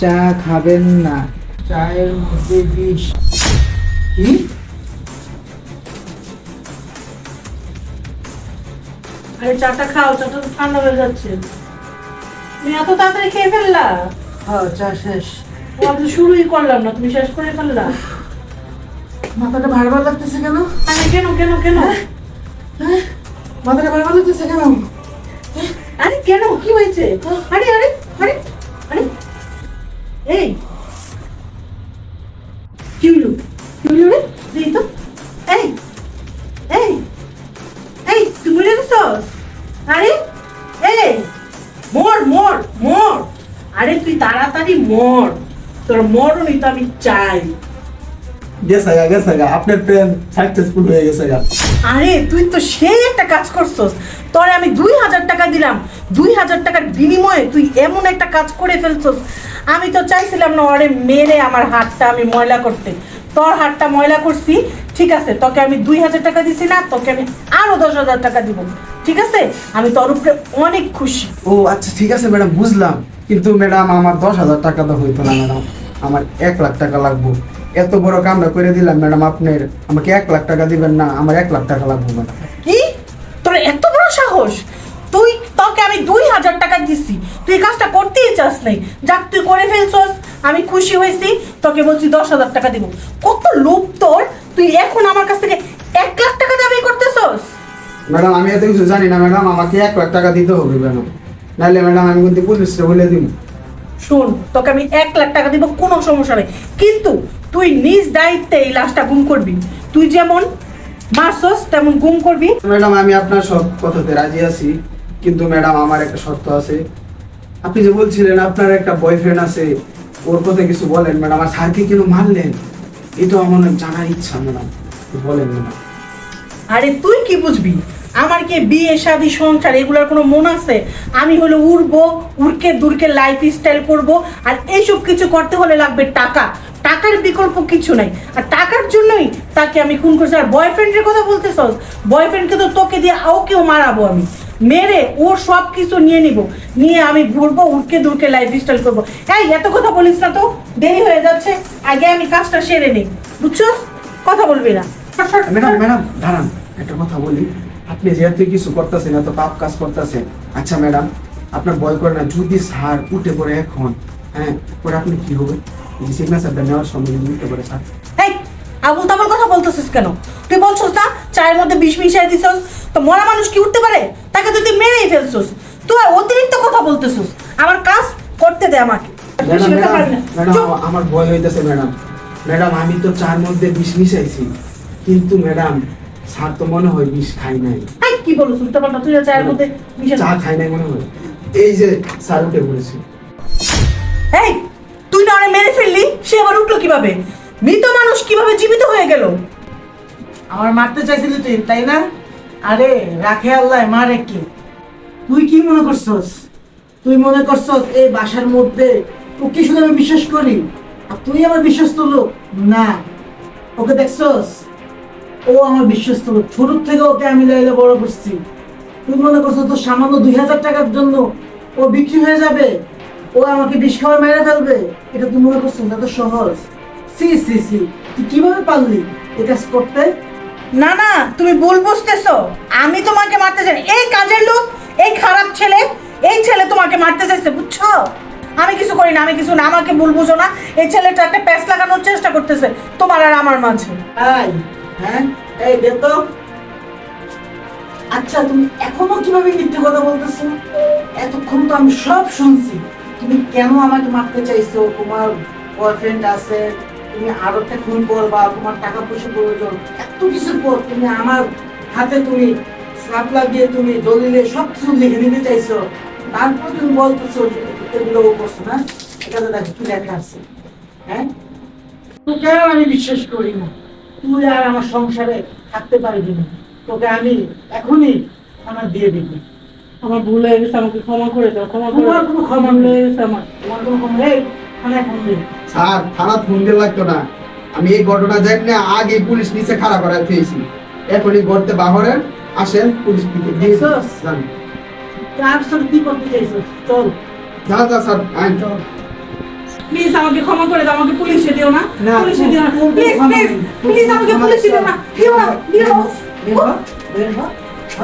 চা খাবেন না। চায়ের মধ্যে বিষ। কি? আরে চাটা খাও চাটা তো ঠান্ডা হয়ে যাচ্ছে। তুমি এত তাড়াতাড়ি খেয়ে ফেললা? হ্যাঁ চা শেষ। আমি শুরুই করলাম না তুমি শেষ করে ফেললা। মাথাটা ভার ভার লাগতেছে কেন? আরে কেন কেন কেন? হ্যাঁ? মাথাটা ভার ভার লাগতেছে কেন? আরে কেন কি হয়েছে? আরে আরে আরে এই। তো। এই। এই। এই আরে, এই। মোর, মর, মোর। আরে তুই তাড়াতাড়ি মর। তোর মরণই তো আমি চাই। গেছে গা গেছে গা। আপনার প্ল্যান সাকসেসফুল হয়ে গেছে গা। আরে তুই তো সেই একটা কাজ করছস। তোরে আমি দুই হাজার টাকা দিলাম। দুই হাজার টাকার বিনিময়ে তুই এমন একটা কাজ করে ফেলছস। আমি তো চাইছিলাম না ওরে মেরে আমার হাতটা আমি ময়লা করতে। তোর হাতটা ময়লা করছি ঠিক আছে তোকে আমি দুই হাজার টাকা দিছি না তোকে আমি আরও দশ হাজার টাকা দিব। ঠিক আছে? আমি তোর উপরে অনেক খুশি। ও আচ্ছা ঠিক আছে ম্যাডাম বুঝলাম। কিন্তু ম্যাডাম আমার দশ হাজার টাকা তো হইতো না ম্যাডাম। আমার এক লাখ টাকা লাগবো। এত বড় কামটা করে দিলাম ম্যাডাম আপনার আমাকে এক লাখ টাকা দিবেন না আমার এক লাখ টাকা লাগবে ম্যাডাম কি? তোর এত বড় সাহস? তুই তোকে আমি দুই হাজার টাকা দিছি। তুই এই কাজটা করতেই চাস নাই। যাক তুই করে ফেলছস। আমি খুশি হয়েছি। তোকে বলছি দশ হাজার টাকা দিব। কত লোভ তোর? তুই এখন আমার কাছ থেকে এক লাখ টাকা দাবি করতেছস? ম্যাডাম আমি এত কিছু জানি না ম্যাডাম আমাকে এক লাখ টাকা দিতে হবে ম্যাডাম। নাহলে ম্যাডাম আমি কিন্তু পুলিশে বলে দিব। শোন তোকে আমি এক লাখ টাকা দিব কোনো সমস্যা নেই। কিন্তু তুই নিজ দায়িত্বে এই লাশটা গুম করবি। তুই যেমন মারছস তেমন গুম করবি। ম্যাডাম আমি আপনার সব কথাতে রাজি আছি কিন্তু ম্যাডাম আমার একটা শর্ত আছে। আপনি যে বলছিলেন আপনার একটা বয়ফ্রেন্ড আছে ওর কথা কিছু বলেন ম্যাডাম আর স্যারকে কেন মারলেন? এটা আমার জানার ইচ্ছা ম্যাডাম। বলেন ম্যাডাম। আরে তুই কি বুঝবি? আমার কি বিয়ে শাদী সংসার এগুলোর কোনো মন আছে? আমি হলো উড়বো উড়কে দূরকে লাইফ স্টাইল করব আর এইসব কিছু করতে হলে লাগবে টাকা। টাকার বিকল্প কিছু নাই। আর টাকার জন্যই তাকে আমি খুন করছি। আর বয়ফ্রেন্ডের কথা বলতে বলতেছস বয়ফ্রেন্ডকে তো তোকে দিয়ে ওকেও মারাবো আমি। মেরে ওর সব কিছু নিয়ে নিব। নিয়ে আমি ঘুরবো, উড়কে দূরকে লাইফ স্টাইল করব। এই, এত কথা বলিস না তো? দেরি হয়ে যাচ্ছে। আগে আমি কাজটা সেরে নিই। বুঝছস? কথা বলবি না। ম্যাডাম ম্যাডাম, দাঁড়ান। একটা কথা বলি। আপনি যেহেতু কিছু করতেছেন, এত পাপ কাজ করতেছেন। আচ্ছা ম্যাডাম, আপনার বয় করে না যদি সার উঠে পড়ে এখন হ্যাঁ পরে আপনি কি হবে এই সিগনেচারটা নেওয়ার সময় যদি উঠে পড়ে স্যার এই আবুল তাবুল কথা বলতেছিস কেন? তুই বলছস না চায়ের মধ্যে বিষ মিশাই দিছস তো মরা মানুষ কি উঠতে পারে? তাকে তুই মেরেই ফেলছস। তুই অতিরিক্ত কথা বলতেছিস। আমার কাজ করতে দে আমাকে। ম্যাডাম আমার ভয় হইতেছে ম্যাডাম। ম্যাডাম আমি তো চার মধ্যে বিষ মিশাইছি কিন্তু ম্যাডাম স্যার তো মনে হয় বিষ খাই নাই। কি বলো উল্টা পাল্টা তুই চায়ের মধ্যে চা খাই নাই মনে হয়। এই যে স্যার উঠে পড়েছে। এই তুই না মেরে ফেললি সে আবার উঠল কীভাবে? মৃত মানুষ কীভাবে জীবিত হয়ে গেল? আমার মারতে চাইছিলি তুই, তাই না? আরে, রাখে আল্লাহ, মারে কে? তুই কি মনে করছস? তুই মনে করছস এই বাসার মধ্যে ওকে শুধু আমি বিশ্বাস করি, আর তুই আমার বিশ্বস্ত লোক? না। ওকে দেখছস? ও আমার বিশ্বস্ত লোক। ছোট থেকে ওকে আমি লাইলে বড় করছি। তুই মনে করছ তো সামান্য দুই হাজার টাকার জন্য ও বিক্রি হয়ে যাবে? ও আমাকে বিষ খাওয়া মেরে ফেলবে। এটা তুই মনে করছিস এত সহজ। সি সি সি। তুই কীভাবে পারলি এ কাজ করতে? না না তুমি ভুল বুঝতেছো। আমি তোমাকে মারতে চাই এই কাজের লোক এই খারাপ ছেলে এই ছেলে তোমাকে মারতে চাইছে বুঝছ? আমি কিছু করি না আমি কিছু না আমাকে ভুল বুঝো না। এই ছেলেটা একটা প্যাচ লাগানোর চেষ্টা করতেছে তোমার আর আমার মাঝে। এই, হ্যাঁ? এই দে তো। আচ্ছা তুমি এখনও কীভাবে মিথ্যে কথা বলতেছো? এতক্ষণ তো আমি সব শুনছি। তুমি কেন আমাকে মারতে চাইছো? তোমার বয়ফ্রেন্ড আছে, তুমি আরও একটা ফোন করবা, তোমার টাকা পয়সা প্রয়োজন, এত কিছুর পর তুমি আমার হাতে তুমি লাগিয়ে তুমি দলিলে সব কিছু লিখে নিতে চাইছো। তারপর তুমি বলতেছো এগুলো করছ না এটাতে দেখো কি লেখা আছে। হ্যাঁ? তোকে আমি বিশ্বাস করি না। তুই আর আমার সংসারে থাকতে পারবি না। তোকে আমি এখনই আমার দিয়ে দিবি। আমার ভুল হয়ে গেছে আমাকে ক্ষমা করে দাও ক্ষমা করে তোমার কোনো ক্ষমা। হয়ে গেছে আমার। তোমার কোনো ক্ষমা নেই। থানায় ফোন দিবি স্যার থানা ফোন দিয়ে লাগতো না। আমি এই ঘটনা জানি না আগে পুলিশ নিচে খাড়া করা পেয়েছি এখনই গড়তে বাহরেন আসেন পুলিশ দিকে। দিয়ে দেখছস? যান তুই সাথে কি করতে চাইছিস চল। যা যা স্যার আইন। চল। প্লিজ আমাকে ক্ষমা করে দাও আমাকে পুলিশে দিও না। পুলিশে দিও না। প্লিজ প্লিজ প্লিজ আমাকে পুলিশে দিও না। দিও না দিও না। বের হ, বের হ, হ।